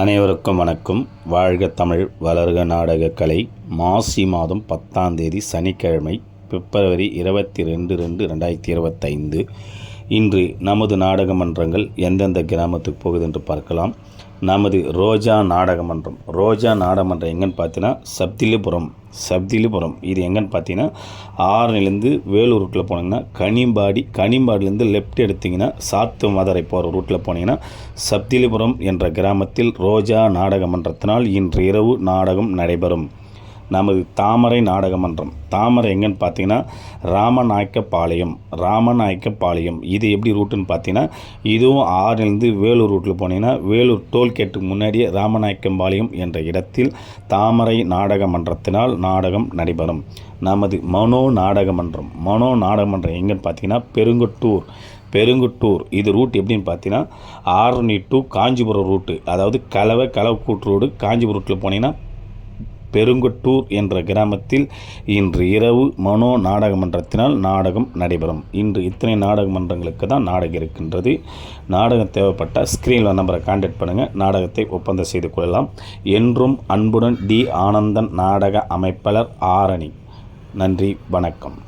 அனைவருக்கும் வணக்கம். வாழ்க தமிழ் வளர்க நாடக கலை. மாசி மாதம் பத்தாம் தேதி சனிக்கிழமை பிப்ரவரி இருபத்தி ரெண்டு ரெண்டு ரெண்டாயிரத்தி இருபத்தைந்து. இன்று நமது நாடக மன்றங்கள் எந்தெந்த கிராமத்துக்கு போகுது என்று பார்க்கலாம். நமது ரோஜா நாடகமன்றம். ரோஜா நாடகமன்றம் எங்கன்னு பார்த்தீங்கன்னா சப்திலிபுரம் சப்திலிபுரம் இது எங்கன்னு பார்த்தீங்கன்னா ஆறுலேருந்து வேலூர் ரூட்டில் போனீங்கன்னா கனிம்பாடி கனிம்பாடிலேருந்து லெஃப்ட் எடுத்தீங்கன்னா சாத்து மதுரை போகிற ரூட்டில் போனீங்கன்னா சப்திலிபுரம் என்ற கிராமத்தில் ரோஜா நாடக மன்றத்தினால் இன்று இரவு நாடகம் நடைபெறும். நமது தாமரை நாடக மன்றம் தாமரை எங்கன்னு பார்த்தீங்கன்னா ராமநாயக்கப்பாளையம். ராமநாயக்கப்பாளையம். இது எப்படி ரூட்டுன்னு பார்த்தீங்கன்னா இதுவும் ஆறிலிருந்து வேலூர் ரூட்டில் போனீங்கன்னா வேலூர் டோல்கேட்டுக்கு முன்னாடியே ராமநாயக்கம்பாளையம் என்ற இடத்தில் தாமரை நாடக மன்றத்தினால் நாடகம் நடைபெறும். நமது மனோ நாடக மன்றம் மனோ நாடக மன்றம் எங்கன்னு பார்த்தீங்கன்னா பெருங்குட்டூர். பெருங்குட்டூர். இது ரூட் எப்படின்னு பார்த்தீங்கன்னா ஆரணி டு காஞ்சிபுரம் ரூட்டு. அதாவது கலவை கலவக்கூட்டு ரோடு காஞ்சிபுரம் ரூட்டில் போனீங்கன்னா பெருங்கட்டூர் என்ற கிராமத்தில் இன்று இரவு மனோ நாடக மன்றத்தினால் நாடகம் நடைபெறும். இன்று இத்தனை நாடக மன்றங்களுக்கு தான் நாடகம் இருக்கின்றது. நாடகம் தேவைப்பட்ட ஸ்க்ரீனில் நம்பரை காண்டாக்ட் பண்ணுங்கள் நாடகத்தை ஒப்பந்தம் செய்து கொள்ளலாம். என்றும் அன்புடன் டி. ஆனந்தன் நாடக அமைப்பாளர் ஆரணி. நன்றி. வணக்கம்.